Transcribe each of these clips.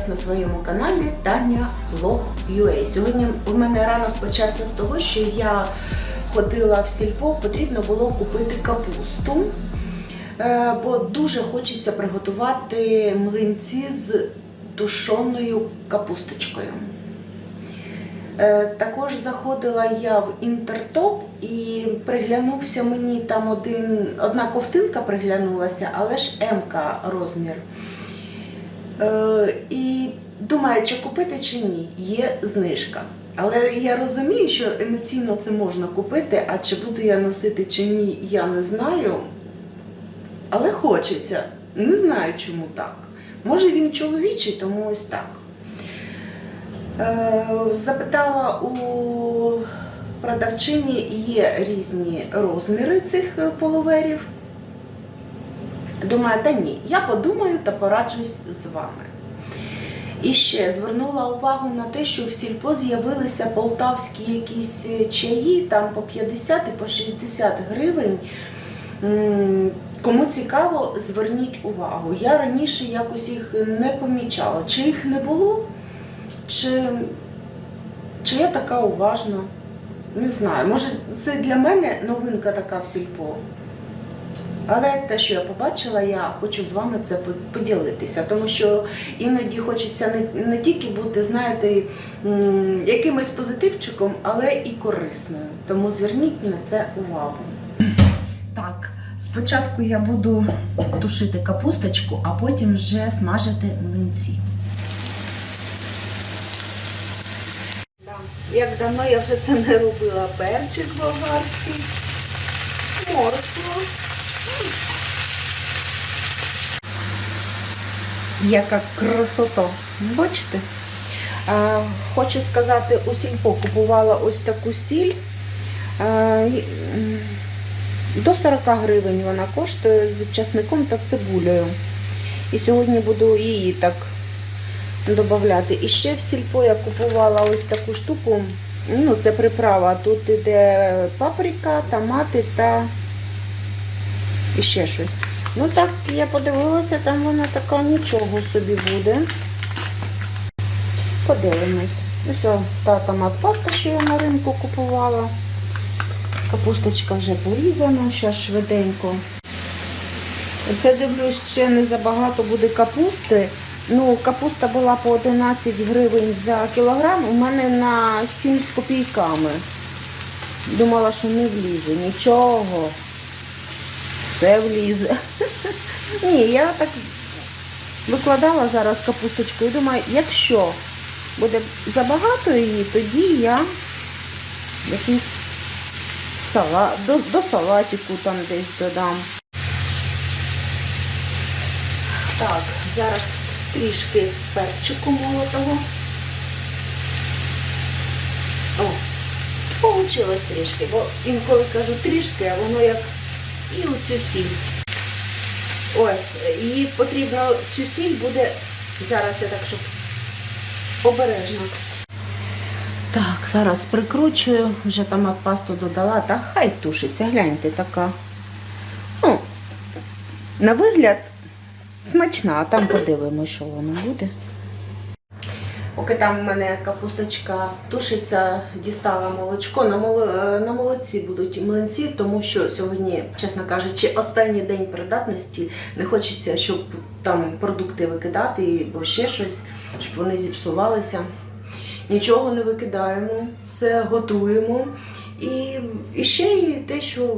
Вас на своєму каналі Таня Влог UA. Сьогодні у мене ранок почався з того, що я ходила в сільпо, потрібно було купити капусту, е, бо дуже хочеться приготувати млинці з тушоною капусточкою. Е, Також заходила я в інтертоп і приглянувся мені там один, одна ковтинка приглянулася, але ж МК розмір. Е, і думаю, чи купити чи ні, є знижка. Але я розумію, що емоційно це можна купити, а чи буду я носити чи ні, я не знаю. Але хочеться. Не знаю, чому так. Може він чоловічий, тому ось так. Е, Запитала у продавчині, є різні розміри цих половерів. Думаю, та ні, я подумаю та пораджусь з вами. І ще звернула увагу на те, що в сільпо з'явилися полтавські якісь е, чаї, там по 50 і по 60 гривень. Кому цікаво, зверніть увагу. Я раніше якось їх не помічала. Чи їх не було, чи, чи я така уважна. Не знаю. Може, це для мене новинка така в сільпо. Але те, що я побачила, я хочу з вами це поділитися, тому що іноді хочеться не, не тільки бути, знаєте, якимось позитивчиком, але і корисною. Тому зверніть на це увагу. Так, спочатку я буду тушити капусточку, а потім вже смажити млинці. Як давно я вже це не робила, перчик болгарський, моркву. Яка красота. Бачите? А, хочу сказати, у сільпо купувала ось таку сіль. М, до 40 гривень вона коштує з часником та цибулею. І сьогодні буду її так додати. І ще в сільпо я купувала ось таку штуку. Ну, це приправа. Тут іде паприка, томати та і ще щось. Ну так, я подивилася, там вона така нічого собі буде. Подивимось. Ось о, та томат паста, що я на ринку купувала. Капусточка вже порізана, зараз швиденько. Оце дивлюсь, ще не забагато буде капусти. Ну, капуста була по 11 гривень за кілограм, у мене на 7 з копійками. Думала, що не влізе. Нічого. Все влізе. Ні, я так викладала зараз капусточку і думаю, якщо буде забагато її, тоді я якийсь салат, до, до салатику там десь додам. Так, зараз трішки перчику молотого. О, получилось трішки, бо інколи кажу трішки, а воно як і оцю сіль. Ой, її потрібно, цю сіль буде, зараз я так, щоб обережно. Так, зараз прикручую, вже томат пасту додала, та хай тушиться, гляньте, така. Ну, на вигляд смачна, а там подивимося, що воно буде. Поки там у мене капусточка тушиться, дістала молочко. На, мол... е, на молоці будуть млинці, тому що сьогодні, чесно кажучи, останній день придатності. Не хочеться, щоб там продукти викидати або ще щось, щоб вони зіпсувалися. Нічого не викидаємо, все готуємо. І, і ще є те, що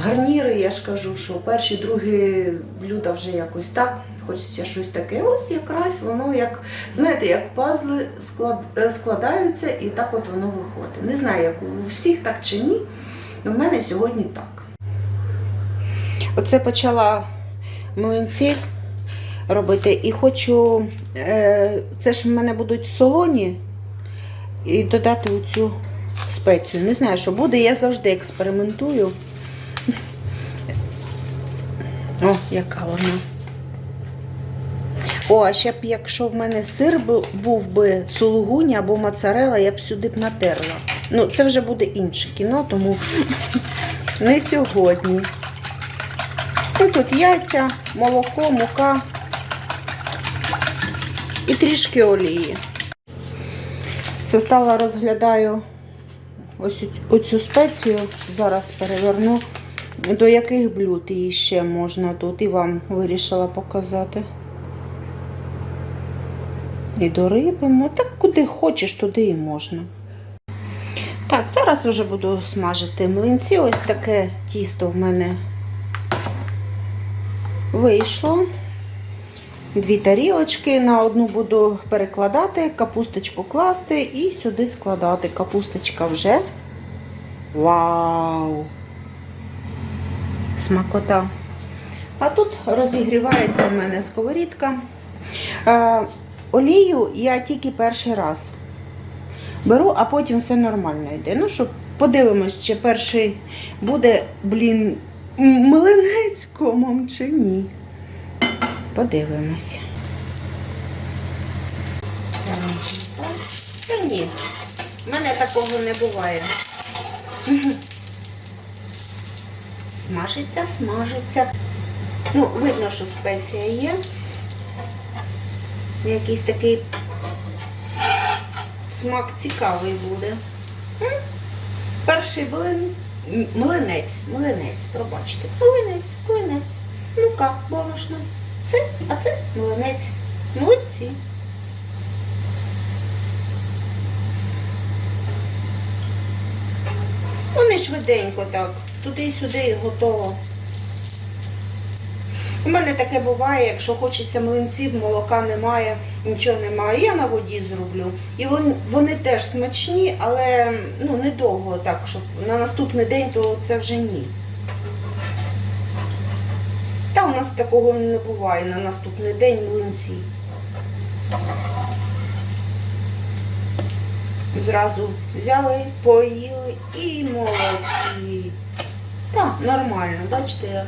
гарніри, я ж кажу, що перші, другі блюда вже якось так. Хочеться щось таке. Ось якраз воно як, знаєте, як пазли склад, е, складаються і так от воно виходить. Не знаю, як у всіх так чи ні, але в мене сьогодні так. Оце почала млинці робити і хочу, е, це ж в мене будуть солоні, і додати оцю спецію. Не знаю, що буде, я завжди експериментую. О, яка вона. О, а ще б, якщо в мене сир був би сулугуні або моцарела, я б сюди б натерла. Ну, це вже буде інше кіно, тому не сьогодні. Ну, тут яйця, молоко, мука, І трішки олії. Це стала розглядаю ось оцю спецію. Зараз переверну. До яких блюд її ще можна тут і вам вирішила показати. І до риби, ну так куди хочеш, туди і можна. Так, зараз вже буду смажити млинці. Ось таке тісто в мене вийшло. Дві тарілочки. На одну буду перекладати, капусточку класти і сюди складати. Капусточка вже. Вау! Смакота. А тут розігрівається в мене сковорідка. Олію я тільки перший раз беру, а потім все нормально йде. Ну, щоб подивимось, чи перший буде, блін, млинець комом чи ні. Подивимось. Та ні, в мене такого не буває. Смажиться, смажиться. Ну, видно, що спеція є. Якийсь такий смак цікавий буде. Перший блин, млинець, млинець, пробачте. Млинець, млинець. Ну-ка, борошно. Це, а це млинець. Молодці. Вони швиденько так, туди-сюди готово. У мене таке буває, якщо хочеться млинців, молока немає, нічого немає. Я на воді зроблю. І вони, вони теж смачні, але ну, недовго так, щоб на наступний день, то це вже ні. Та у нас такого не буває на наступний день млинці. Зразу взяли, поїли і молодці. Так, нормально, бачите як.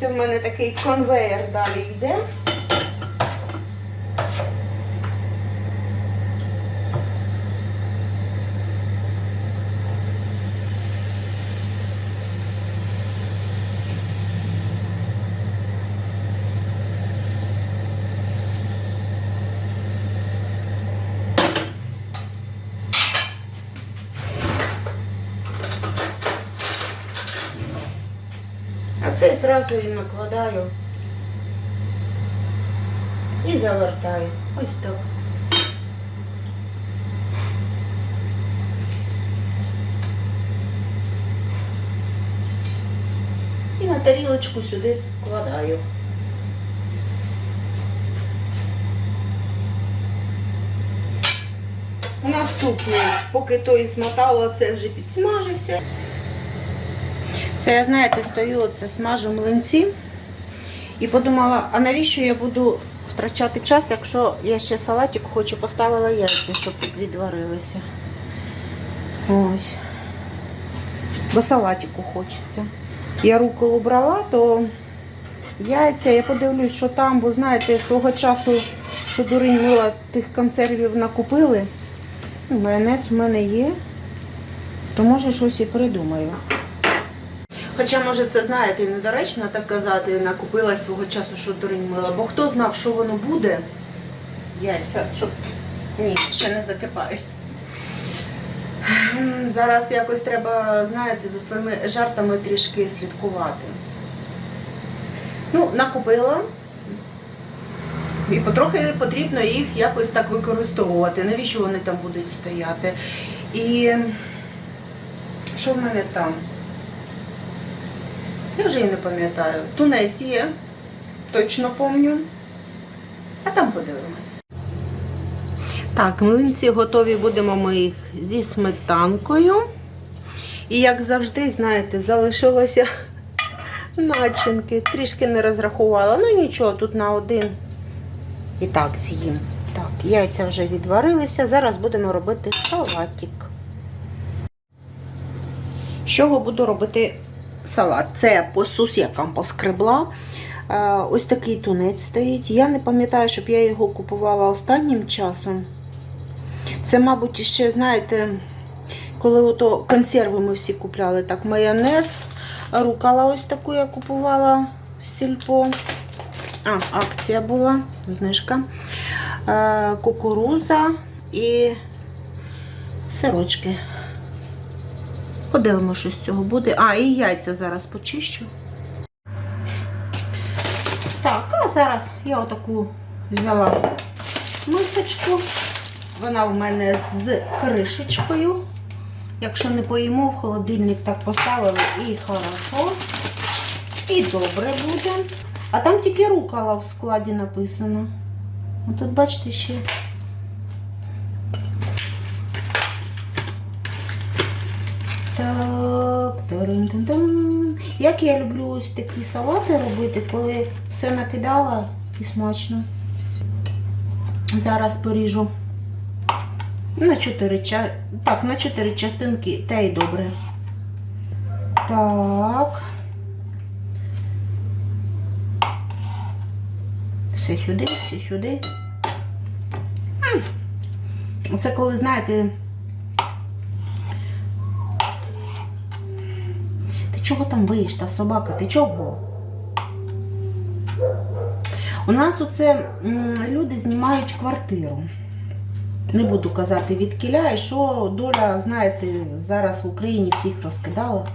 Це в мене такий конвеєр далі йде. А це зразу і накладаю і завертаю. Ось так. І на тарілочку сюди складаю. Наступний, поки той змотала, це вже підсмажився. Це я, знаєте, стою, оце смажу млинці і подумала, а навіщо я буду втрачати час, якщо я ще салатик хочу, поставила яйця, щоб відварилися. Ось. Бо салатику хочеться. Я руку брала, то яйця, я подивлюсь, що там, бо знаєте, свого часу, що дурень мила тих консервів накупили. Майонез у мене є, то може щось і придумаю. Хоча, може, це, знаєте, недоречно так казати, накупила свого часу, що дурень мила, бо хто знав, що воно буде, яйця, щоб ні, ще не закипають. Зараз якось треба, знаєте, за своїми жартами трішки слідкувати. Ну, накупила. І потрохи потрібно їх якось так використовувати. Навіщо вони там будуть стояти? І що в мене там? Я вже і не пам'ятаю. Тунець є, точно помню. А там подивимось. Так, млинці готові будемо ми їх зі сметанкою. І як завжди, знаєте, залишилося начинки. Трішки не розрахувала. Ну нічого, тут на один і так з'їм. Так, яйця вже відварилися. Зараз будемо робити салатик. З чого буду робити салат? Це по сусікам поскребла. Е, Ось такий тунець стоїть. Я не пам'ятаю, щоб я його купувала останнім часом. Це, мабуть, ще, знаєте, коли ото консерви ми всі купляли, так, майонез, рукала ось таку я купувала в сільпо. А, акція була, знижка. Е, кукуруза і сирочки. Подивимося, що з цього буде. А, і яйця зараз почищу. Так, а зараз я отаку взяла мисочку. Вона в мене з кришечкою. Якщо не поїмо, в холодильник так поставили і хорошо. І добре буде. А там тільки рукола в складі написано. Тут, бачите, ще. Так, тарин-тан-тан. Як я люблю ось такі салати робити, коли все накидала і смачно. Зараз поріжу на 4 ча... Так, на 4 частинки, та й добре. Так. Все сюди, все сюди. М. Оце коли, знаєте. Чого там виїш, та собака? Ти чого? У нас оце люди знімають квартиру. Не буду казати від кіля, і що доля, знаєте, зараз в Україні всіх розкидала.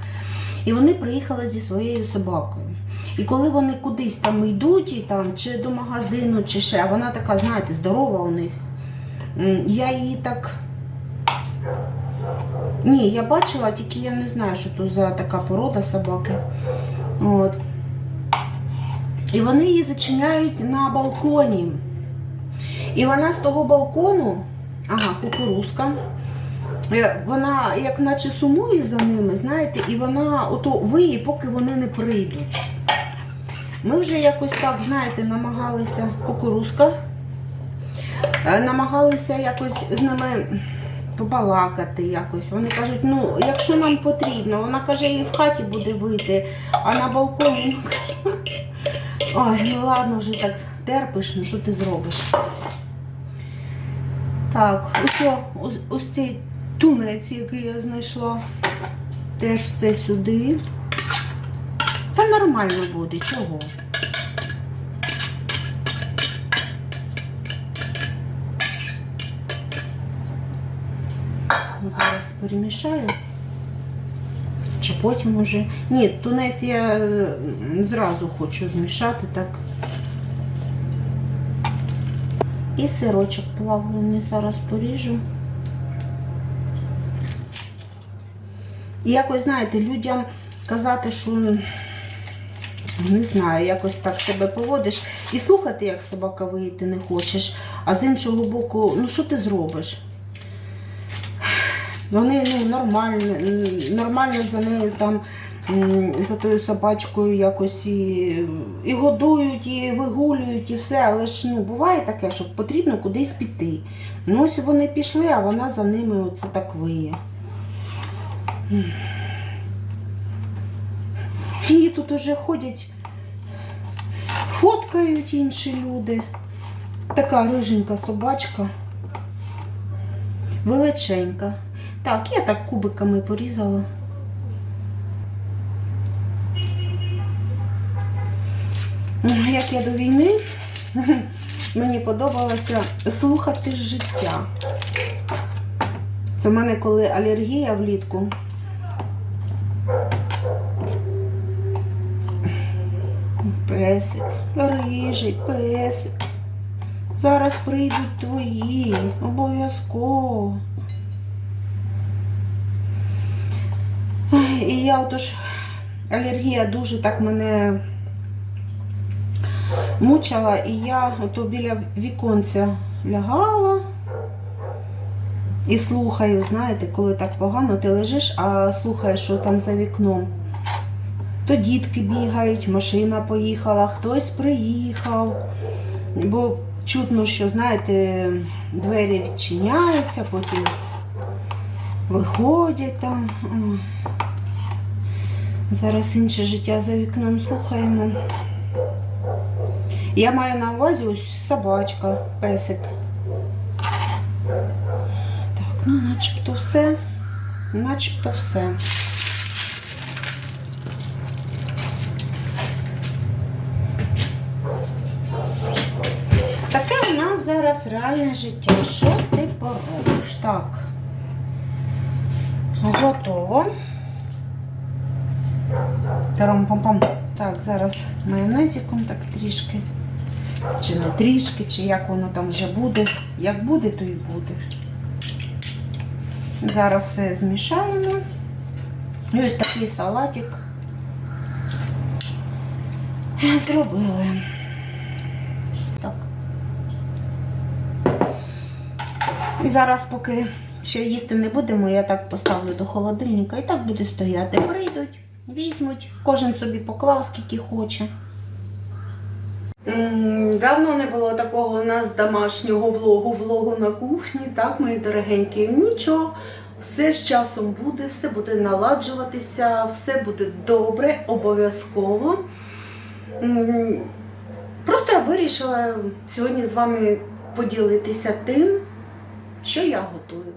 І вони приїхали зі своєю собакою. І коли вони кудись там йдуть, і там, чи до магазину, чи ще, а вона така, знаєте, здорова у них. Я її так. Ні, я бачила, тільки я не знаю, що то за така порода собаки. От. І вони її зачиняють на балконі. І вона з того балкону, ага, кукурузка. е, Вона як наче сумує за ними, знаєте, і вона ото виє, поки вони не прийдуть. Ми вже якось так, знаєте, намагалися кукурузка, е, намагалися якось з ними побалакати якось. Вони кажуть, ну, якщо нам потрібно, вона каже, і в хаті буде вийти, а на балконі. ну, Ой, ну ладно, вже так терпиш, ну що ти зробиш? Так, ось, ось, ось цей тунець, який я знайшла. Теж все сюди. Та нормально буде, чого? Зараз перемішаю. Чи потім уже. Ні, тунець я е, зразу хочу змішати так. І сирочок плавлений зараз поріжу. І якось, знаєте, людям казати, що не знаю, якось так себе поводиш. І слухати, як собака вийти не хочеш. А з іншого боку, ну що ти зробиш? Вони ну, нормально, нормально за нею там, за тою собачкою якось і, і годують, і вигулюють, і все. Але ж ну, буває таке, що потрібно кудись піти. Ну ось вони пішли, а вона за ними оце так виє. І тут уже ходять, фоткають інші люди. Така риженька собачка. Величенька. Так, я так кубиками порізала. Як я до війни, мені подобалося слухати життя. Це в мене коли алергія влітку. Песик, рижий песик. Зараз прийдуть твої, обов'язково. І я отож, алергія дуже так мене мучила, і я ото біля віконця лягала і слухаю, знаєте, коли так погано, ти лежиш, а слухаєш, що там за вікном. То дітки бігають, машина поїхала, хтось приїхав. Бо чутно, що, знаєте, двері відчиняються, потім виходять там. Зараз інше життя за вікном слухаємо. Я маю на увазі ось собачка, песик. Так, ну начебто все. Начебто все. Таке у нас зараз реальне життя. Що ти поробиш? Так. Готово. Тарам-пам-пам. Так, зараз майонезиком так трішки. Чи не трішки, чи як воно там вже буде. Як буде, то і буде. Зараз все змішаємо. І ось такий салатик зробили. Так. І зараз, поки ще їсти не будемо, я так поставлю до холодильника і так буде стояти. Прийдуть, візьмуть, кожен собі поклав, скільки хоче. Давно не було такого у нас домашнього влогу, влогу на кухні, так, мої дорогенькі. Нічого, все з часом буде, все буде наладжуватися, все буде добре, обов'язково. Просто я вирішила сьогодні з вами поділитися тим, що я готую.